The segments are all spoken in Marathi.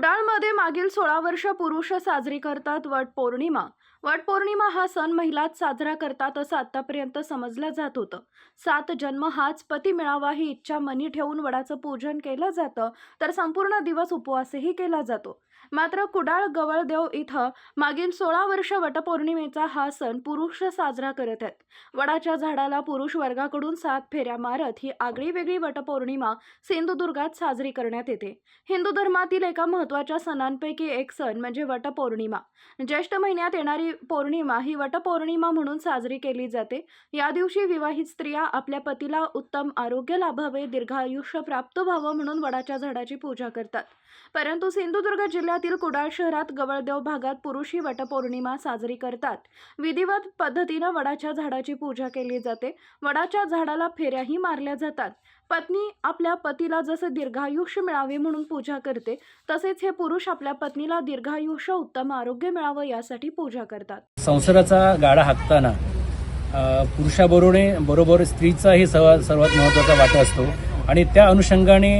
कुडाळमध्ये मागील सोळा वर्ष पुरुष साजरी करतात वट पौर्णिमा वटपौर्णिमा हा सण महिलाच साजरा करतात असं आतापर्यंत समजलं जात होतं. सात जन्म हाच पती मिळावा ही इच्छा मनी ठेवून वडाचं पूजन केलं जातं तर संपूर्ण दिवस उपवासही केला जातो. मात्र कुडाळ गवळदेव इथं मागील सोळा वर्ष वटपौर्णिमेचा हा सण पुरुष साजरा करत आहेत. वडाच्या झाडाला पुरुष वर्गाकडून सात फेऱ्या मारत ही आगळी वेगळी वटपौर्णिमा सिंधुदुर्गात साजरी करण्यात येते. हिंदू धर्मातील एका महत्त्वाच्या सणांपैकी एक सण म्हणजे वटपौर्णिमा. ज्येष्ठ महिन्यात येणारी पौर्णिमा ही वटपौर्णिमा म्हणून साजरी केली जाते. या दिवशी विवाहित स्त्रिया आपल्या पतीला उत्तम आरोग्य लाभावे दीर्घायुष्य प्राप्त व्हावं म्हणून वडाच्या झाडाची पूजा करतात. परंतु सिंधुदुर्ग जिल्ह्यातील कुडाळ शहरात गवळदेव भागात पुरुष ही वटपौर्णिमा साजरी करतात. विधिवत पद्धतीनं वडाच्या झाडाची पूजा केली जाते. वडाच्या झाडाला फेऱ्याही मारल्या जातात. पत्नी आपल्या पतीला जसं दीर्घायुष्य मिळावे म्हणून पूजा करते तसेच हे पुरुष आपल्या पत्नीला दीर्घायुष्य उत्तम आरोग्य मिळावं यासाठी पूजा करतात. संसाराचा गाडा हाकताना अ, पुरुषाबरोबर बरोबर स्त्रीचाही सर्वात सर्वात महत्त्वाचा वाटा असतो. आणि त्या अनुषंगाने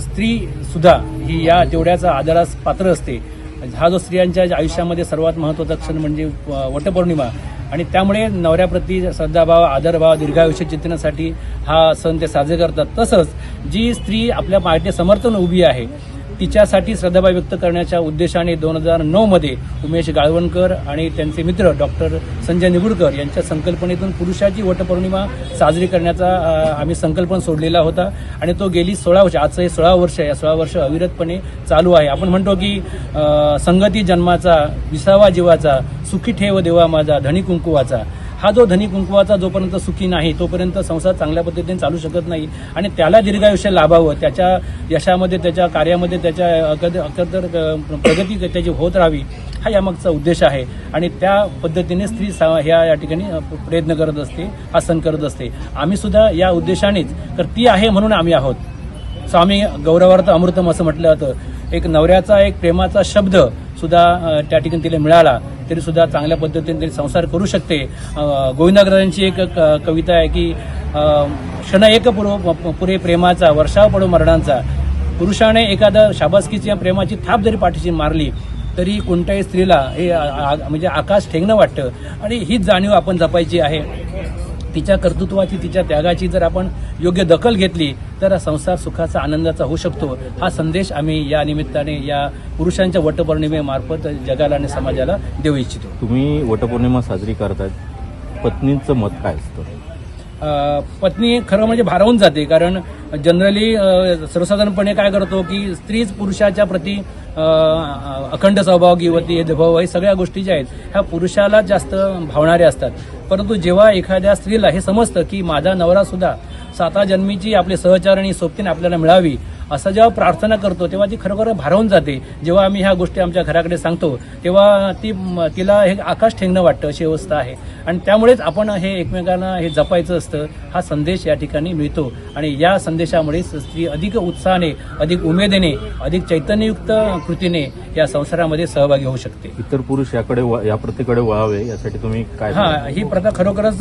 स्त्री सुद्धा ही या तेवढ्याचा आदरास पात्र असते. हा जो स्त्रियांच्या आयुष्यामध्ये सर्वात महत्त्वाचा क्षण म्हणजे वटपौर्णिमा. आणि त्यामुळे नवऱ्याप्रती श्रद्धाभाव आदरभाव दीर्घायुष्य चिंतनासाठी हा सण ते साजरे करतात. तसंच जी स्त्री आपल्या पार्टी समर्थन उभी आहे तिच्यासाठी श्रद्धाभाव व्यक्त करण्याच्या उद्देशाने दोन हजार नऊमध्ये उमेश गाळवणकर आणि त्यांचे मित्र डॉक्टर संजय निगुडकर यांच्या संकल्पनेतून पुरुषाची वटपौर्णिमा साजरी करण्याचा आम्ही संकल्पन सोडलेला होता. आणि तो गेली सोळा वर्ष आजचं हे सोळा वर्ष या सोळा वर्ष अविरतपणे चालू आहे. आपण म्हणतो की संगती जन्माचा विसावा जीवाचा सुखी ठेव देवा माझा धनी कुंकुवाचा. हा जो धनी कुंकुवाचा जोपर्यंत सुखी नाही तोपर्यंत संसार चांगल्या पद्धतीने चालू शकत नाही. आणि त्याला दीर्घायुष्य लाभावं त्याच्या यशामध्ये त्याच्या कार्यामध्ये त्याच्या अकद अकदर प्रगती त्याची होत राहावी हा यामागचा उद्देश आहे. आणि त्या पद्धतीने स्त्री सा- ह्या या ठिकाणी प्रयत्न करत असते हा सण करत असते. आम्ही सुद्धा या उद्देशानेच तर ती आहे म्हणून आम्ही आहोत. स्वामी गौरवार्थ अमृतम असं म्हटलं जातं. एक नवऱ्याचा एक प्रेमाचा शब्द सुद्धा त्या ठिकाणी तिला मिळाला तरी सुद्धा चांगल्या पद्धतीने तरी संसार करू शकते. गोविंदाग्रजांची एक क- कविता आहे की क्षण एक पुरो पुरे प्रेमाचा वर्षाव पडो मरणांचा. पुरुषाने एखादा शाबासकीची या प्रेमाची थाप जरी पाठीशी मारली तरी कोणत्याही स्त्रीला हे आ- म्हणजे आकाश ठेंगणं वाटतं. आणि हीच जाणीव आपण जपायची आहे. तिच्या कर्तृत्वाची तिच्या त्यागाची जर आपण योग्य दखल घेतली तर संसार सुखाचा आनंदाचा होऊ शकतो. हा संदेश आम्ही या निमित्ताने या पुरुषांच्या वटपौर्णिमेमार्फत जगाला आणि समाजाला देऊ इच्छितो. तुम्ही वटपौर्णिमा साजरी करतायत पत्नीचं मत काय असतं? पत्नी खरं म्हणजे भारावून जाते. कारण जनरली सर्वसाधारणपणे काय करतो की स्त्रीच पुरुषाच्या प्रती अखंड स्वभाव किंवती भाव हे सगळ्या गोष्टी ज्या आहेत ह्या पुरुषाला जास्त भावणाऱ्या असतात. परंतु जेव्हा एखाद्या स्त्रीला हे समजतं की माझा नवरा सुद्धा साता जन्मीची आपले सहचारणी सोबतीने आपल्याला मिळावी असं जेव्हा प्रार्थना करतो तेव्हा ती खरोखर भारावून जाते. जेव्हा आम्ही ह्या गोष्टी आमच्या घराकडे सांगतो तेव्हा ती तिला हे आकाश ठेंगणं वाटतं अशी अवस्था आहे. आणि त्यामुळेच आपण हे एकमेकांना हे जपायचं असतं हा संदेश या ठिकाणी मिळतो. आणि या संदेशामुळे स्त्री अधिक उत्साहाने अधिक उमेदीने अधिक चैतन्ययुक्त कृतीने या संसारामध्ये सहभागी होऊ शकते. इतर पुरुष याकडे या प्रथेकडे वळावे यासाठी तुम्ही काय हा ही प्रथा खरोखरच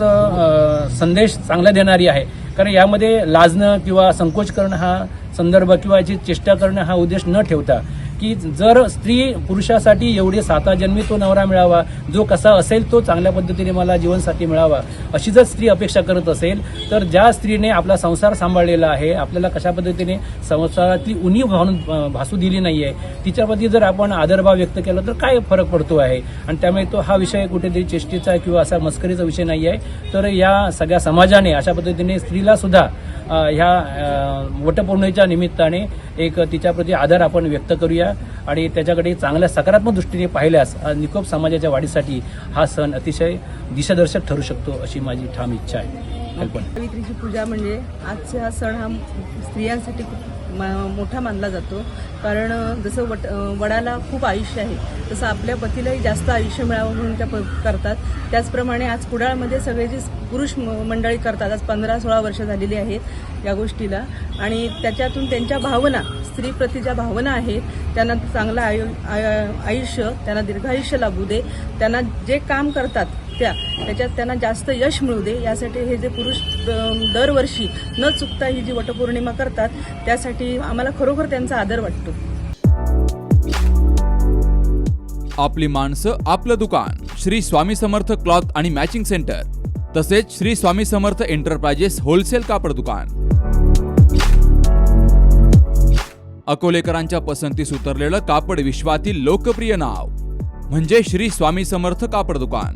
संदेश चांगला देणारी आहे. कारण यामध्ये लाजणं किंवा संकोच करणं हा संदर्भ किंवा याची चेष्टा करणं हा उद्देश न ठेवता की जर स्त्री पुरुषासाठी एवढे साता जन्मी तो नवरा मिळावा जो कसा असेल तो चांगल्या पद्धतीने मला जीवनसाथी मिळावा अशी जर स्त्री अपेक्षा करत असेल तर ज्या स्त्रीने आपला संसार सांभाळलेला आहे आपल्याला कशा पद्धतीने संसारातली उणीव भावून भासू दिली नाही आहे तिच्याप्रती जर आपण आदरभाव व्यक्त केला तर काय फरक पडतो आहे? आणि त्यामुळे तो हा विषय कुठेतरी चेष्टेचा किंवा असा मस्करीचा विषय नाही आहे तर या सगळ्या समाजाने अशा पद्धतीने स्त्रीला सुद्धा ह्या वटपौर्णिमेच्या निमित्ताने एक तिच्याप्रती आदर आपण व्यक्त करूया आणि त्याच्याकडे चांगल्या सकारात्मक दृष्टीने पाहिल्यास निकोप समाजाच्या वाढीसाठी हा सण अतिशय दिशादर्शक ठरू शकतो अशी माझी ठाम इच्छा आहे. कल्पना. सावित्रीची पूजा म्हणजे आजचा सण हा स्त्रियांसाठी खूप मोठा मानला जातो. कारण जसं वट वडाला खूप आयुष्य आहे तसं आपल्या पतीलाही जास्त आयुष्य मिळावं म्हणून त्या प- करतात. त्याचप्रमाणे आज कुडाळमध्ये सगळे जे पुरुष म- मंडळी करतात आज पंधरा सोळा वर्ष झालेली आहेत या गोष्टीला. आणि त्याच्यातून त्यांच्या भावना स्त्रीप्रती ज्या भावना आहेत त्यांना चांगलं आयु आय- आयुष्य त्यांना दीर्घायुष्य लाभू दे. त्यांना जे काम करतात त्या त्याच्यात त्यांना जास्त यश मिळू दे. यासाठी हे जे पुरुष दरवर्षी न चुकता ही जी वटपौर्णिमा करतात त्यासाठी आम्हाला खरोखर त्यांचा आदर वाटतो. आपली माणसं आपलं दुकान श्री स्वामी समर्थ क्लॉथ आणि मॅचिंग सेंटर तसेच श्री स्वामी समर्थ एंटरप्राइजेस होलसेल कापड दुकान. अकोलेकरांच्या पसंतीस उतरलेलं कापड विश्वातील लोकप्रिय नाव म्हणजे श्री स्वामी समर्थ कापड दुकान.